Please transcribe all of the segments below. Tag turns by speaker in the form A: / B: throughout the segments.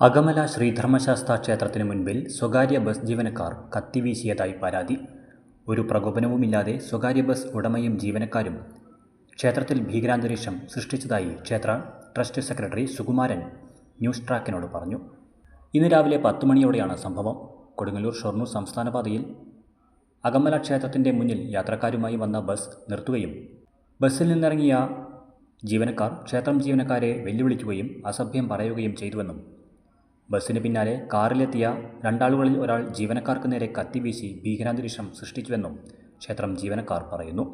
A: അകമല ശ്രീധർമ്മശാസ്താ ക്ഷേത്രത്തിന് മുൻപിൽ സ്വകാര്യ ബസ് ജീവനക്കാർ കത്തിവീശിയതായി പരാതി. ഒരു പ്രകോപനവുമില്ലാതെ സ്വകാര്യ ബസ് ഉടമയും ജീവനക്കാരും ക്ഷേത്രത്തിൽ ഭീകരാന്തരീക്ഷം സൃഷ്ടിച്ചതായി ക്ഷേത്ര ട്രസ്റ്റ് സെക്രട്ടറി സുകുമാരൻ ന്യൂസ് ട്രാക്കിനോട് പറഞ്ഞു. ഇന്ന് രാവിലെ പത്ത് മണിയോടെയാണ് സംഭവം. കൊടുങ്ങല്ലൂർ ഷൊർണൂർ സംസ്ഥാനപാതയിൽ അകമല ക്ഷേത്രത്തിന്റെ മുന്നിൽ യാത്രക്കാരുമായി വന്ന ബസ് നിർത്തുകയും ബസ്സിൽ നിന്നിറങ്ങിയ ജീവനക്കാർ ക്ഷേത്രം ജീവനക്കാരെ വെല്ലുവിളിക്കുകയും അസഭ്യം പറയുകയും ചെയ്തുവെന്നും ബസ്സിന് പിന്നാലെ കാറിലെത്തിയ രണ്ടാളുകളിൽ ഒരാൾ ജീവനക്കാർക്ക് നേരെ കത്തിവീശി ഭീകരാന്തരീക്ഷം സൃഷ്ടിച്ചുവെന്നും ക്ഷേത്രം ജീവനക്കാർ പറയുന്നു.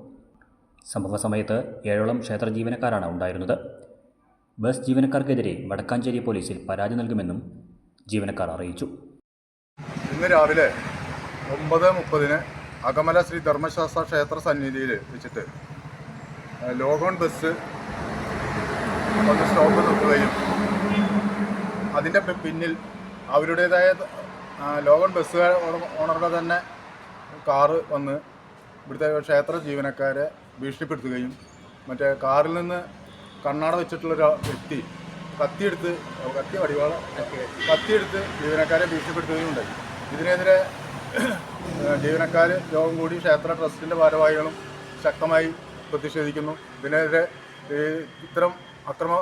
A: സംഭവ സമയത്ത് ഏഴോളം ക്ഷേത്ര ജീവനക്കാരാണ് ഉണ്ടായിരുന്നത്. ബസ് ജീവനക്കാർക്കെതിരെ വടക്കാഞ്ചേരി പോലീസിൽ പരാതി നൽകുമെന്നും ജീവനക്കാർ അറിയിച്ചു.
B: ഇന്ന് രാവിലെ ഒമ്പത് മുപ്പതിന് അകമല ശ്രീ ധർമ്മശാസ്ത്ര ക്ഷേത്ര സന്നിധിയിൽ വെച്ചിട്ട് ലോഗോൺ ബസ് സ്റ്റോപ്പ് നിർത്തുകയും അതിന്റെ പിന്നിൽ അവരുടേതായ ലോകൺ ബസ് ഓണറുടെ തന്നെ കാറ് വന്ന് ഇവിടുത്തെ ക്ഷേത്ര ജീവനക്കാരെ ഭീഷണിപ്പെടുത്തുകയും മറ്റേ കാറിൽ നിന്ന് കണ്ണാട വെച്ചിട്ടുള്ളൊരു വ്യക്തി കത്തിയെടുത്ത് കത്തി വടിവാള കത്തിയെടുത്ത് ജീവനക്കാരെ ഭീഷണിപ്പെടുത്തുകയും ഉണ്ടായി. ഇതിനെതിരെ ജീവനക്കാർ യോഗം കൂടി ക്ഷേത്ര ട്രസ്റ്റിന്റെ ഭാരവാഹികളും ശക്തമായി പ്രതിഷേധിക്കുന്നു. ഇതിനെതിരെ ഇത്തരം അക്രമ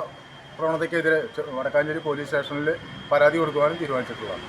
B: പ്രവണതയ്ക്കെതിരെ വടക്കാഞ്ചേരി പോലീസ് സ്റ്റേഷനിൽ പരാതി കൊടുക്കുവാനും തീരുമാനിച്ചിട്ടുള്ളതാണ്.